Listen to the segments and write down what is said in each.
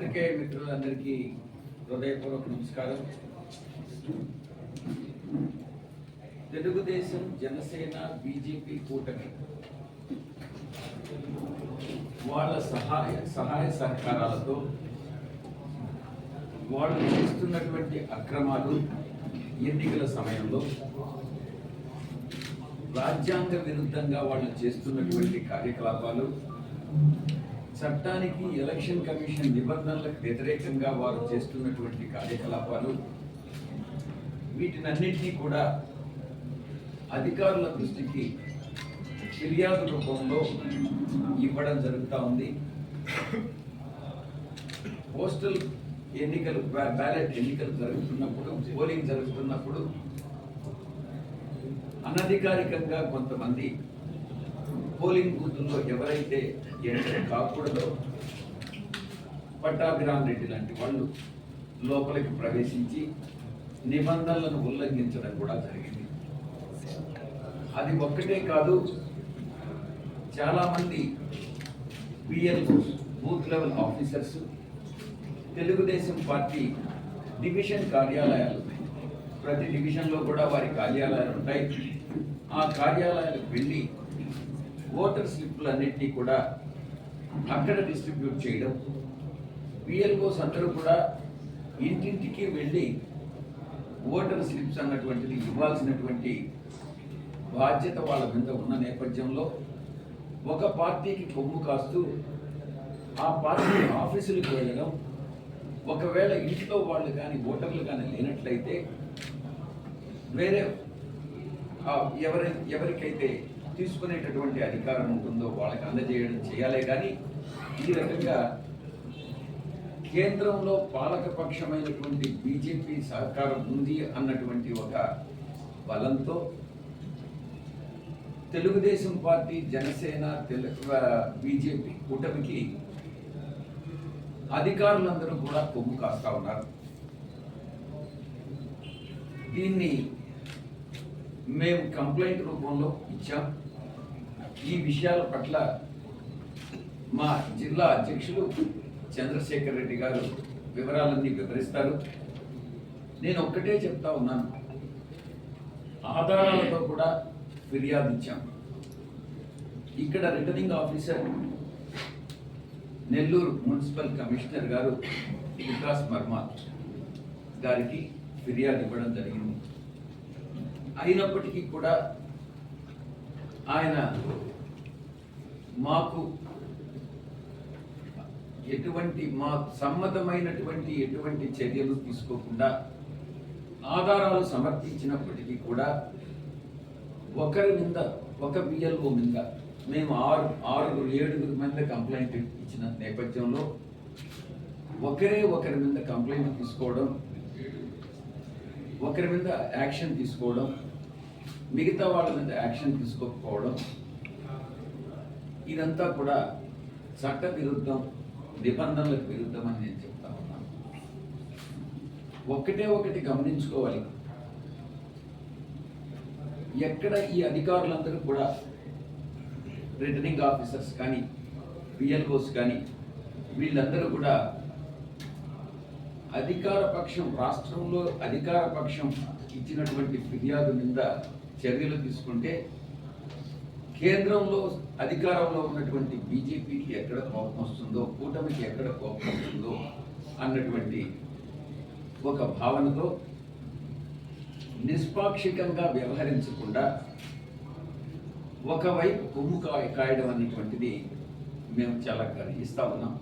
పాత్రికేయ మిత్రులందరికీ హృదయపూర్వక నమస్కారం. తెలుగుదేశం జనసేన బీజేపీ కూటమి వాళ్ళ సహాయ సహాయ సహకారాలతో వాళ్ళు చేస్తున్నటువంటి అక్రమాలు ఎన్నికల సమయంలో రాజ్యాంగ విరుద్ధంగా వాళ్ళు చేస్తున్నటువంటి కార్యకలాపాలు చట్టానికి ఎలక్షన్ కమిషన్ నిబంధనలకు వ్యతిరేకంగా వారు చేస్తున్నటువంటి కార్యకలాపాలు వీటినన్నింటినీ కూడా అధికారుల దృష్టికి ఫిర్యాదు రూపంలో ఇవ్వడం జరుగుతూ ఉంది. పోస్టల్ ఎన్నికలు బ్యాలెట్ ఎన్నికలు జరుగుతున్నప్పుడు పోలింగ్ జరుగుతున్నప్పుడు అనధికారికంగా కొంతమంది పోలింగ్ బూత్లో ఎవరైతే ఎంటర్ కాకూడదో పట్టాభిరామ్ రెడ్డి లాంటి వాళ్ళు లోపలికి ప్రవేశించి నిబంధనలను ఉల్లంఘించడం కూడా జరిగింది. అది ఒక్కటే కాదు చాలామంది PLOs booth level officers Telugu Desam party division కార్యాలయాలు ఉన్నాయి ప్రతి డివిజన్లో కూడా వారి కార్యాలయాలు ఉంటాయి. ఆ కార్యాలయాలకు వెళ్ళి ఓటర్ స్లిప్లన్నింటినీ కూడా అక్కడ డిస్ట్రిబ్యూట్ చేయడం. పిఎల్ఓస్ అందరూ కూడా ఇంటింటికి వెళ్ళి ఓటర్ స్లిప్స్ అన్నటువంటిది ఇవ్వాల్సినటువంటి బాధ్యత వాళ్ళ మీద ఉన్న నేపథ్యంలో ఒక పార్టీకి కొమ్ము కాస్తూ ఆ పార్టీ ఆఫీసులకు వెళ్ళడం. ఒకవేళ ఇంట్లో వాళ్ళు కానీ ఓటర్లు కానీ లేనట్లయితే వేరే ఎవరి ఎవరికైతే తీసుకునేటటువంటి అధికారం ఉంటుందో వాళ్ళకి అందజేయడం చేయాలే కానీ ఈ రకంగా కేంద్రంలో పాలకపక్షమైనటువంటి బీజేపీ సహకారం ఉంది అన్నటువంటి ఒక బలంతో తెలుగుదేశం పార్టీ జనసేన తెలుగు బీజేపీ కూటమికి అధికారులందరూ కూడా కొమ్ము కాస్తా ఉన్నారు. దీన్ని మేము కంప్లైంట్ రూపంలో ఇచ్చాం. ఈ విషయాల పట్ల మా జిల్లా అధ్యక్షులు చంద్రశేఖర్ రెడ్డి గారు వివరాలన్నీ వివరిస్తారు. నేను ఒక్కటే చెప్తా ఉన్నాను. ఆధారాలతో కూడా ఫిర్యాదు ఇచ్చాం. ఇక్కడ returning officer Nellore municipal commissioner గారు వికాస్ వర్మ గారికి ఫిర్యాదు ఇవ్వడం జరిగింది. అయినప్పటికీ కూడా ఆయన మాకు ఎటువంటి మా సమ్మతమైనటువంటి ఎటువంటి చర్యలు తీసుకోకుండా ఆధారాలు సమర్పించినప్పటికీ కూడా ఒకరి మీద ఒక బిఎల్ఓ మీద మేము ఆరు ఆరుగురు ఏడుగురు మీద కంప్లైంట్ ఇచ్చిన నేపథ్యంలో ఒకరే ఒకరి మీద కంప్లైంట్ తీసుకోవడం ఒకరి మీద యాక్షన్ తీసుకోవడం మిగతా వాళ్ళ మీద యాక్షన్ తీసుకోకపోవడం ఇదంతా కూడా చట్ట విరుద్ధం నిబంధనలకు విరుద్ధం అని నేను చెప్తా ఉన్నాను ఒక్కటే ఒకటి గమనించుకోవాలి. ఎక్కడ ఈ అధికారులందరూ కూడా రిటర్నింగ్ ఆఫీసర్స్ కానీ పిఎల్ఓస్ కానీ వీళ్ళందరూ కూడా అధికార పక్షం రాష్ట్రంలో అధికార పక్షం ఇచ్చినటువంటి ఫిర్యాదు మీద చర్యలు తీసుకుంటే కేంద్రంలో అధికారంలో ఉన్నటువంటి బీజేపీకి ఎక్కడ కోపం వస్తుందో కూటమికి ఎక్కడ కోపం వస్తుందో అన్నటువంటి ఒక భావనతో నిష్పాక్షికంగా వ్యవహరించకుండా ఒకవైపు కొమ్ము కాయ కాయడం అనేటువంటిది మేము చాలా గ్రహిస్తా ఉన్నాం.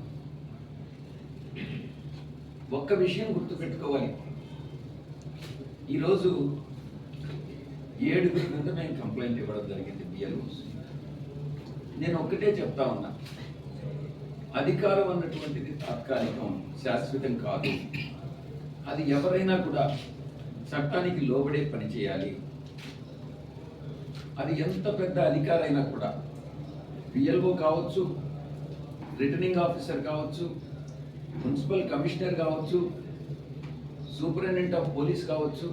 ఒక్క విషయం గుర్తుపెట్టుకోవాలి. ఈరోజు ఏడుగురి మీద మేము కంప్లైంట్ ఇవ్వడం జరిగింది బిఎల్ఓస్ నేను ఒక్కటే చెప్తా ఉన్నా. అధికారం అన్నటువంటిది తాత్కాలికం శాశ్వతం కాదు. అది ఎవరైనా కూడా చట్టానికి లోబడే పని చేయాలి. అది ఎంత పెద్ద అధికారైనా కూడా పిఎల్ఓ కావచ్చు రిటర్నింగ్ ఆఫీసర్ కావచ్చు మున్సిపల్ కమిషనర్ కావచ్చు సూపరింటెండెంట్ ఆఫ్ పోలీస్ కావచ్చు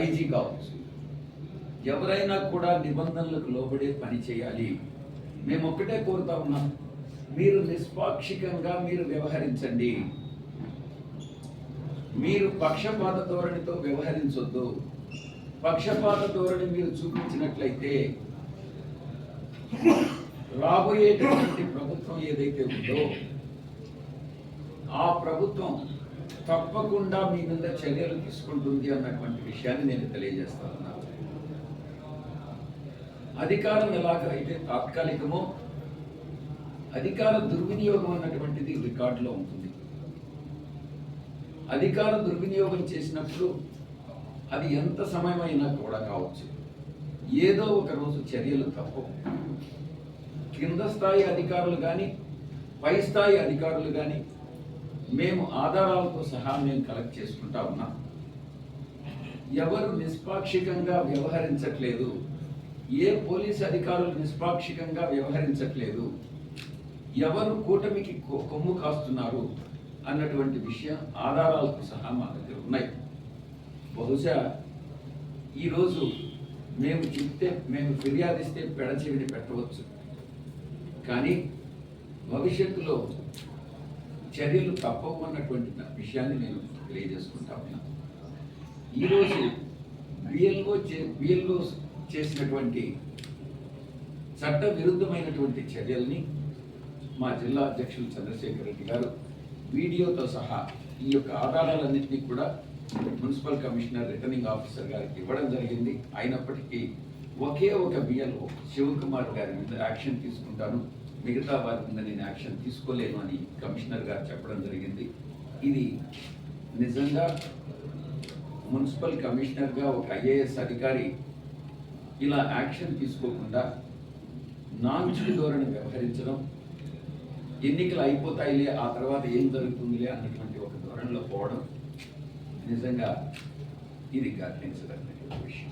ఐజీ కావచ్చు. ఎవరైనా కూడా నిబంధనలకు లోబడే పని చేయాలి. మేము ఒక్కటే కోరుతా ఉన్నాం. మీరు నిష్పాక్షికంగా మీరు వ్యవహరించండి. మీరు పక్షపాత ధోరణితో వ్యవహరించొద్దు. పక్షపాత ధోరణి మీరు చూపించినట్లయితే రాబోయేటటువంటి ప్రభుత్వం ఏదైతే ఉందో ఆ ప్రభుత్వం తప్పకుండా మీ మీద చర్యలు తీసుకుంటుంది అన్నటువంటి విషయాన్ని నేను తెలియజేస్తా ఉన్నాను. అధికారం ఎలాగైతే తాత్కాలికమో అధికార దుర్వినియోగం అన్నటువంటిది రికార్డులో ఉంటుంది. అధికార దుర్వినియోగం చేసినప్పుడు అది ఎంత సమయమైనా కూడా కావచ్చు. ఏదో ఒక రోజు చర్యలు తప్పవు కింద స్థాయి అధికారులు కానీ పై స్థాయి అధికారులు కానీ మేము ఆధారాలతో సహా మేము కలెక్ట్ చేసుకుంటా ఉన్నాం. ఎవరు నిష్పాక్షికంగా వ్యవహరించట్లేదు. ఏ పోలీస్ అధికారులు నిష్పాక్షికంగా వ్యవహరించట్లేదు? ఎవరు కూటమికి కొ- కొమ్ము కాస్తున్నారు? అన్నటువంటి విషయం ఆధారాలతో సహా మా దగ్గర ఉన్నాయి. బహుశా ఈరోజు మేము చెప్తే మేము ఫిర్యాదిస్తే పెడచెవిని పెట్టవచ్చు. కానీ భవిష్యత్తులో చర్యలు తప్పవన్నటువంటి విషయాన్ని నేను తెలియజేసుకుంటా ఉన్నాను. ఈరోజు బిఎల్ఓ చే బిఎల్ఓ చేసినటువంటి చట్ట విరుద్ధమైనటువంటి చర్యల్ని మా జిల్లా అధ్యక్షులు చంద్రశేఖర్ రెడ్డి గారు వీడియోతో సహా ఈ యొక్క ఆధారాలన్నింటినీ కూడా మున్సిపల్ కమిషనర్ రిటర్నింగ్ ఆఫీసర్ గారికి ఇవ్వడం జరిగింది. అయినప్పటికీ ఒకే ఒక బిఎల్ఓ శివకుమార్ గారి మీద యాక్షన్ తీసుకుంటాను. మిగతా వారి మీద నేను యాక్షన్ తీసుకోలేను అని కమిషనర్ గారు చెప్పడం జరిగింది. ఇది నిజంగా మున్సిపల్ కమిషనర్గా ఒక ఐఏఎస్ అధికారి ఇలా యాక్షన్ తీసుకోకుండా నాంచుడి ధోరణి వ్యవహరించడం ఎన్నికలు అయిపోతాయిలే ఆ తర్వాత ఏం జరుగుతుందిలే అన్నటువంటి ఒక ధోరణిలో పోవడం నిజంగా ఇది గర్తించదగిన విషయం.